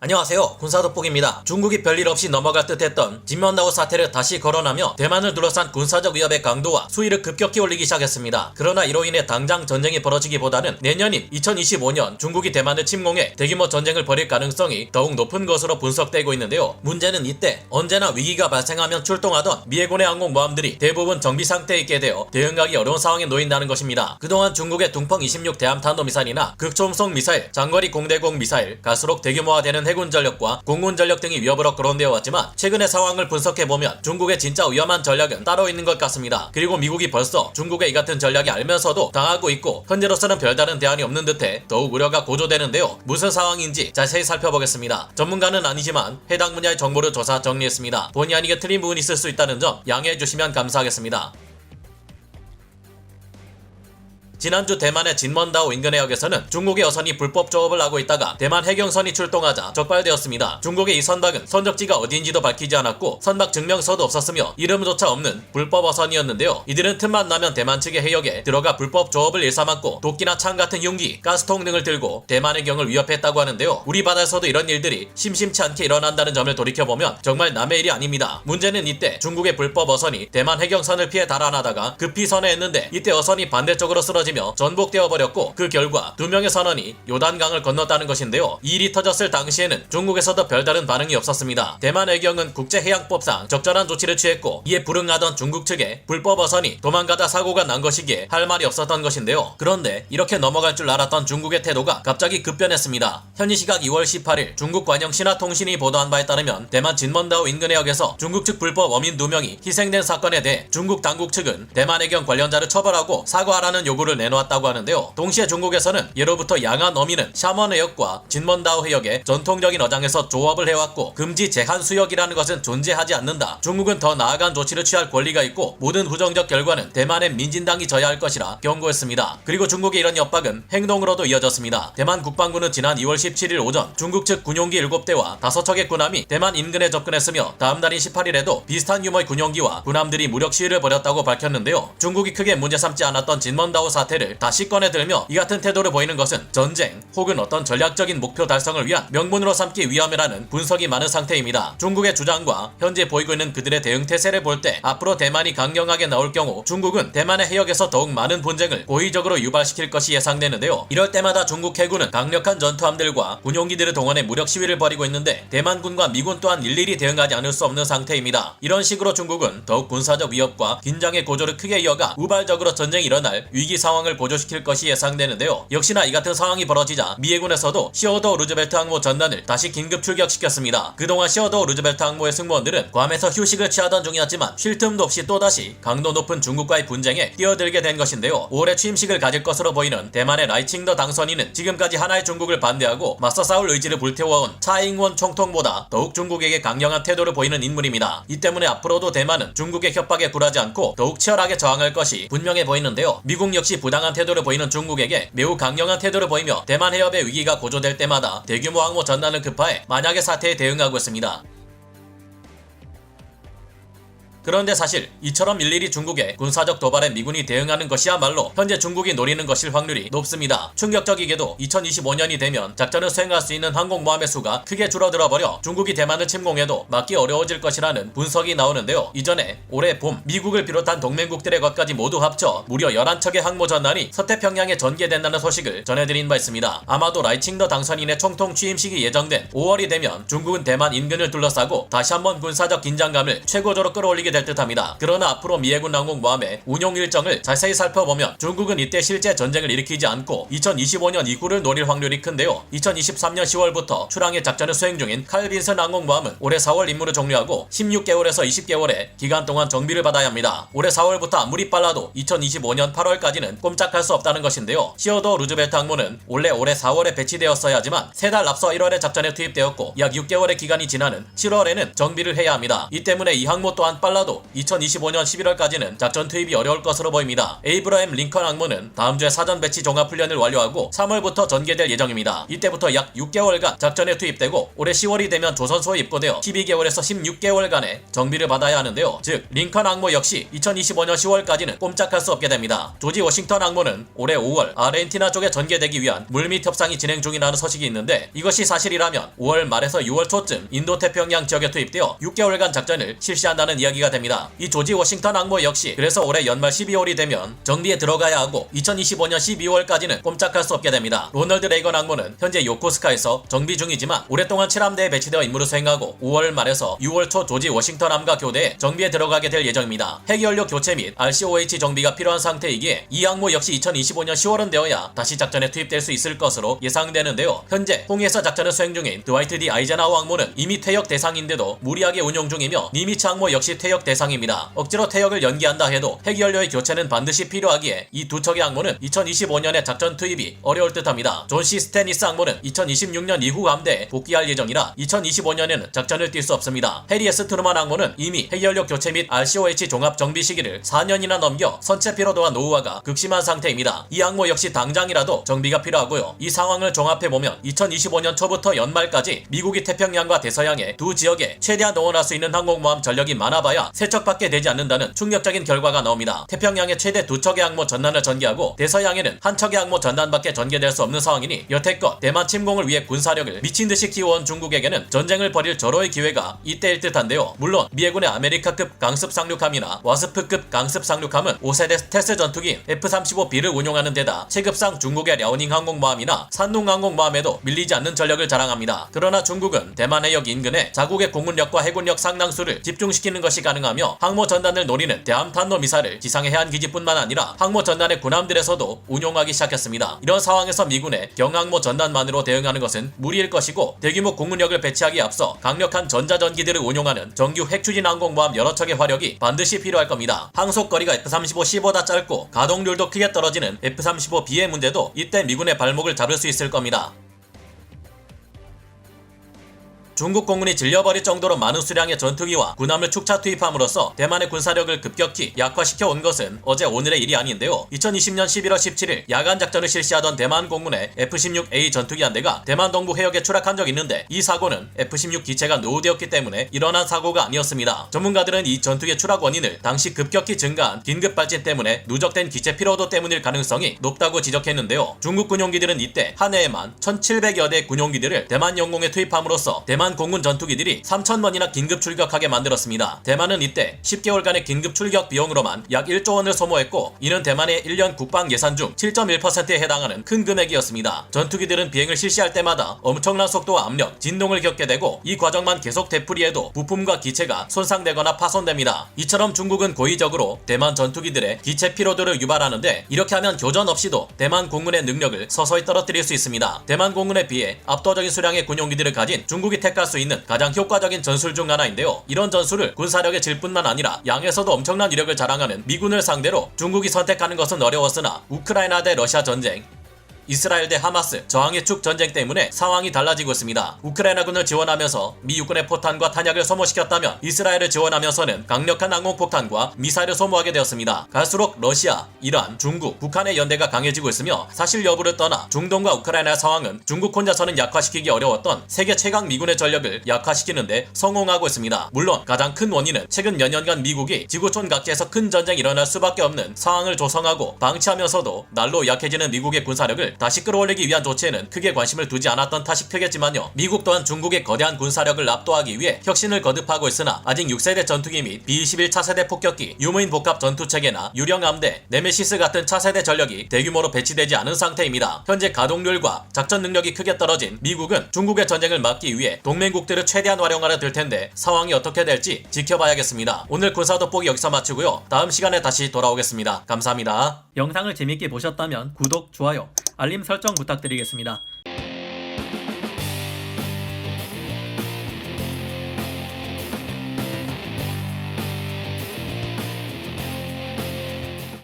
안녕하세요. 군사돋보기입니다. 중국이 별일 없이 넘어갈 듯했던 진면다오 사태를 다시 거론하며 대만을 둘러싼 군사적 위협의 강도와 수위를 급격히 올리기 시작했습니다. 그러나 이로 인해 당장 전쟁이 벌어지기보다는 내년인 2025년 중국이 대만을 침공해 대규모 전쟁을 벌일 가능성이 더욱 높은 것으로 분석되고 있는데요. 문제는 이때 언제나 위기가 발생하면 출동하던 미해군의 항공모함들이 대부분 정비 상태에 있게 되어 대응하기 어려운 상황에 놓인다는 것입니다. 그동안 중국의 둥펑 26 대함 탄도미사일이나 극초음속 미사일, 장거리 공대공 미사일, 갈수록 대규모화되는 해군 전력과 공군 전력 등이 위협으로 거론되어 왔지만 최근의 상황을 분석해 보면 중국의 진짜 위험한 전략은 따로 있는 것 같습니다. 그리고 미국이 벌써 중국의 이 같은 전략이 알면서도 당하고 있고 현재로서는 별다른 대안이 없는 듯해 더욱 우려가 고조되는데요. 무슨 상황인지 자세히 살펴보겠습니다. 전문가는 아니지만 해당 분야의 정보를 조사 정리했습니다. 본의 아니게 틀린 부분이 있을 수 있다는 점 양해해 주시면 감사하겠습니다. 지난주 대만의 진먼다오 인근의 역에서는 중국의 어선이 불법 조업을 하고 있다가 대만 해경선이 출동하자 적발되었습니다. 중국의 이 선박은 선적지가 어디인지도 밝히지 않았고 선박 증명서도 없었으며 이름조차 없는 불법 어선이었는데요. 이들은 틈만 나면 대만 측의 해역에 들어가 불법 조업을 일삼았고 도끼나 창 같은 흉기, 가스통 등을 들고 대만 해경을 위협했다고 하는데요. 우리 바다에서도 이런 일들이 심심치 않게 일어난다는 점을 돌이켜보면 정말 남의 일이 아닙니다. 문제는 이때 중국의 불법 어선이 대만 해경선을 피해 달아나다가 급히 선회했는데 이때 어선이 반대쪽으로 쓰러지 며 전복되어 버렸고 그 결과 두 명의 선원이 요단강을 건넜다는 것인데요. 이 일이 터졌을 당시에는 중국에서도 별다른 반응이 없었습니다. 대만 해경은 국제해양법상 적절한 조치를 취했고 이에 불응하던 중국 측에 불법 어선이 도망가다 사고가 난 것이기에 할 말이 없었던 것인데요. 그런데 이렇게 넘어갈 줄 알았던 중국의 태도가 갑자기 급변했습니다. 현지 시각 2월 18일 중국 관영 신화통신이 보도한 바에 따르면 대만 진먼다오 인근의 역에서 중국 측 불법 어민 2명이 희생된 사건에 대해 중국 당국 측은 대만 해경 관련자를 처벌하고 사과하라는 요구를 내놓았다고 하는데요. 동시에 중국에서는 예로부터 양안 어민은 샤먼 해역과 진먼다오 해역의 전통적인 어장에서 조업을 해왔고 금지 제한 수역이라는 것은 존재하지 않는다. 중국은 더 나아간 조치를 취할 권리가 있고 모든 부정적 결과는 대만의 민진당이 져야 할 것이라 경고했습니다. 그리고 중국의 이런 협박은 행동으로도 이어졌습니다. 대만 국방부는 지난 2월 17일 오전 중국 측 군용기 7대와 5척의 군함이 대만 인근에 접근했으며 다음 날인 18일에도 비슷한 규모의 군용기와 군함들이 무력 시위를 벌였다고 밝혔는데요. 중국이 크게 문제 삼지 않았던 진먼다오 사태 를 다시 꺼내 들며 이 같은 태도를 보이는 것은 전쟁 혹은 어떤 전략적인 목표 달성을 위한 명분으로 삼기 위함이라는 분석이 많은 상태입니다. 중국의 주장과 현재 보이고 있는 그들의 대응 태세를 볼 때 앞으로 대만이 강경하게 나올 경우 중국은 대만의 해역에서 더욱 많은 분쟁을 고의적으로 유발시킬 것이 예상되는데요. 이럴 때마다 중국 해군은 강력한 전투함들과 군용기들을 동원해 무력 시위를 벌이고 있는데 대만군과 미군 또한 일일이 대응하지 않을 수 없는 상태입니다. 이런 식으로 중국은 더욱 군사적 위협과 긴장의 고조를 크게 이어가 우발적으로 전쟁이 일어날 위기 상황 을 고조시킬 것이 예상되는데요. 역시나 이 같은 상황이 벌어지자 미 해군에서도 시어더 루즈벨트 항모 전단을 다시 긴급 출격시켰습니다. 그동안 시어더 루즈벨트 항모의 승무원들은 괌에서 휴식을 취하던 중이었지만 쉴 틈도 없이 또다시 강도 높은 중국과의 분쟁에 뛰어들게 된 것인데요. 올해 취임식을 가질 것으로 보이는 대만의 라이칭더 당선인은 지금까지 하나의 중국을 반대하고 맞서 싸울 의지를 불태워온 차잉원 총통보다 더욱 중국에게 강경한 태도를 보이는 인물입니다. 이 때문에 앞으로도 대만은 중국의 협박에 굴하지 않고 더욱 치열하게 저항할 것이 분명해 보이는데요. 미국 역시 부당한 태도를 보이는 중국에게 매우 강경한 태도를 보이며 대만 해협의 위기가 고조될 때마다 대규모 항모 전단을 급파해 만약의 사태에 대응하고 있습니다. 그런데 사실 이처럼 일일이 중국의 군사적 도발에 미군이 대응하는 것이야말로 현재 중국이 노리는 것일 확률이 높습니다. 충격적이게도 2025년이 되면 작전을 수행할 수 있는 항공모함의 수가 크게 줄어들어 버려 중국이 대만을 침공해도 막기 어려워질 것이라는 분석이 나오는데요. 이전에 올해 봄 미국을 비롯한 동맹국들의 것까지 모두 합쳐 무려 11척의 항모 전단이 서태평양에 전개된다는 소식을 전해드린 바 있습니다. 아마도 라이칭더 당선인의 총통 취임식이 예정된 5월이 되면 중국은 대만 인근을 둘러싸고 다시 한번 군사적 긴장감을 최고조로 끌어올리게 될 듯합니다. 그러나 앞으로 미해군 항공 모함의 운용 일정을 자세히 살펴보면 중국은 이때 실제 전쟁을 일으키지 않고 2025년 이후를 노릴 확률이 큰데요. 2023년 10월부터 출항의 작전을 수행 중인 칼빈슨 항공모함은 올해 4월 임무를 종료하고 16개월에서 20개월의 기간 동안 정비를 받아야 합니다. 올해 4월부터 아무리 빨라도 2025년 8월까지는 꼼짝할 수 없다는 것인데요. 시어더 루즈벨트 항모는 원래 올해 4월에 배치되었어야 하지만 세달 앞서 1월에 작전에 투입되었고 약 6개월의 기간이 지나는 7월에는 정비를 해야 합니다. 이 때문에 이 항모 또한 빨라도 아마도 2025년 11월까지는 작전 투입이 어려울 것으로 보입니다. 에이브라임 링컨 항모는 다음 주에 사전 배치 종합 훈련을 완료하고 3월부터 전개될 예정입니다. 이때부터 약 6개월간 작전에 투입되고 올해 10월이 되면 조선소에 입고되어 12개월에서 16개월간의 정비를 받아야 하는데요. 즉 링컨 항모 역시 2025년 10월까지는 꼼짝할 수 없게 됩니다. 조지 워싱턴 항모는 올해 5월 아르헨티나 쪽에 전개되기 위한 물밑 협상이 진행 중이라는 소식이 있는데 이것이 사실이라면 5월 말에서 6월 초쯤 인도 태평양 지역에 투입되어 6개월간 작전을 실시한다는 이야기가 됩니다. 이 조지 워싱턴 항모 역시 그래서 올해 연말 12월이 되면 정비에 들어가야 하고 2025년 12월까지는 꼼짝할 수 없게 됩니다. 로널드 레이건 항모는 현재 요코스카에서 정비 중이지만 오랫동안 7함대에 배치되어 임무를 수행하고 5월 말에서 6월 초 조지 워싱턴 함과 교대에 정비에 들어가게 될 예정입니다. 핵연료 교체 및 RCOH 정비가 필요한 상태이기에 이 항모 역시 2025년 10월은 되어야 다시 작전에 투입될 수 있을 것으로 예상되는데요. 현재 홍해사 작전을 수행 중인 드와이트 D 아이젠하워 항모는 이미 퇴역 대상인데도 무리하게 운용 중이며 니미츠 항모 역시 퇴역 대상입니다. 억지로 퇴역을 연기한다 해도 핵연료의 교체는 반드시 필요하기에 이 두 척의 항모는 2025년에 작전 투입이 어려울 듯합니다. 존시 스테니스 항모는 2026년 이후 함대에 복귀할 예정이라 2025년에는 작전을 뛸 수 없습니다. 해리 에스 트루만 항모는 이미 핵연료 교체 및 RCOH 종합 정비 시기를 4년이나 넘겨 선체 피로도와 노후화가 극심한 상태입니다. 이 항모 역시 당장이라도 정비가 필요하고요. 이 상황을 종합해 보면 2025년 초부터 연말까지 미국이 태평양과 대서양의 두 지역에 최대한 동원할 수 있는 항공모함 전력이 많아봐야 세 척밖에 되지 않는다는 충격적인 결과가 나옵니다. 태평양에 최대 두 척의 항모 전단을 전개하고 대서양에는 한 척의 항모 전단밖에 전개될 수 없는 상황이니 여태껏 대만 침공을 위해 군사력을 미친 듯이 키워온 중국에게는 전쟁을 벌일 절호의 기회가 이때일 듯한데요. 물론 미 해군의 아메리카급 강습 상륙함이나 와스프급 강습 상륙함은 5세대 스텔스 전투기인 F-35B를 운용하는 데다 체급상 중국의 랴오닝 항공모함이나 산둥 항공모함에도 밀리지 않는 전력을 자랑합니다. 그러나 중국은 대만 해역 인근에 자국의 공군력과 해군력 상당수를 집중시키는 것이 가능 하며 항모 전단을 노리는 대함 탄도 미사를 지상의 해안 기지뿐만 아니라 항모 전단의 군함들에서도 운용하기 시작했습니다. 이런 상황에서 미군의 경항모 전단만으로 대응하는 것은 무리일 것이고 대규모 공군력을 배치하기에 앞서 강력한 전자전기들을 운용하는 정규 핵추진 항공모함 여러 척의 화력이 반드시 필요할 겁니다. 항속거리가 F-35C보다 짧고 가동률도 크게 떨어지는 F-35B의 문제도 이때 미군의 발목을 잡을 수 있을 겁니다. 중국 공군이 질려버릴 정도로 많은 수량의 전투기와 군함을 축차 투입함으로써 대만의 군사력을 급격히 약화시켜 온 것은 어제 오늘의 일이 아닌데요. 2020년 11월 17일 야간 작전을 실시하던 대만 공군의 F-16A 전투기 한 대가 대만 동부 해역에 추락한 적이 있는데 이 사고는 F-16 기체가 노후되었기 때문에 일어난 사고가 아니었습니다. 전문가들은 이 전투기의 추락 원인을 당시 급격히 증가한 긴급 발진 때문에 누적된 기체 피로도 때문일 가능성이 높다고 지적했는데요. 중국 군용기들은 이때 한 해에만 1,700여 대 군용기들을 대만 영공에 투입함으로써 대만 공군 전투기들이 3,000번이나 긴급 출격하게 만들었습니다. 대만은 이때 10개월간의 긴급 출격 비용으로만 약 1조 원을 소모했고 이는 대만의 1년 국방 예산 중 7.1%에 해당하는 큰 금액이었습니다. 전투기들은 비행을 실시할 때마다 엄청난 속도와 압력, 진동을 겪게 되고 이 과정만 계속 되풀이해도 부품과 기체가 손상되거나 파손됩니다. 이처럼 중국은 고의적으로 대만 전투기들의 기체 피로도를 유발하는데 이렇게 하면 교전 없이도 대만 공군의 능력을 서서히 떨어뜨릴 수 있습니다. 대만 공군에 비해 압도적인 수량의 군용기들을 가진 중국이 택할 수 있는 가장 효과적인 전술 중 하나인데요. 이런 전술을 군사력의 질뿐만 아니라 양에서도 엄청난 위력을 자랑하는 미군을 상대로 중국이 선택하는 것은 어려웠으나 우크라이나 대 러시아 전쟁, 이스라엘 대 하마스 저항의 축 전쟁 때문에 상황이 달라지고 있습니다. 우크라이나군을 지원하면서 미 육군의 포탄과 탄약을 소모시켰다면 이스라엘을 지원하면서는 강력한 항공폭탄과 미사일을 소모하게 되었습니다. 갈수록 러시아, 이란, 중국, 북한의 연대가 강해지고 있으며 사실 여부를 떠나 중동과 우크라이나 상황은 중국 혼자서는 약화시키기 어려웠던 세계 최강 미군의 전력을 약화시키는데 성공하고 있습니다. 물론 가장 큰 원인은 최근 몇 년간 미국이 지구촌 각지에서 큰 전쟁이 일어날 수밖에 없는 상황을 조성하고 방치하면서도 날로 약해지는 미국의 군사력을 다시 끌어올리기 위한 조치에는 크게 관심을 두지 않았던 탓이 크겠지만요. 미국 또한 중국의 거대한 군사력을 압도하기 위해 혁신을 거듭하고 있으나 아직 6세대 전투기 및 B-21 차세대 폭격기, 유무인 복합 전투체계나 유령 함대, 네메시스 같은 차세대 전력이 대규모로 배치되지 않은 상태입니다. 현재 가동률과 작전 능력이 크게 떨어진 미국은 중국의 전쟁을 막기 위해 동맹국들을 최대한 활용하려 들 텐데 상황이 어떻게 될지 지켜봐야겠습니다. 오늘 군사 돋보기 여기서 마치고요. 다음 시간에 다시 돌아오겠습니다. 감사합니다. 영상을 재밌게 보셨다면 구독, 좋아요, 알림 설정 부탁드리겠습니다.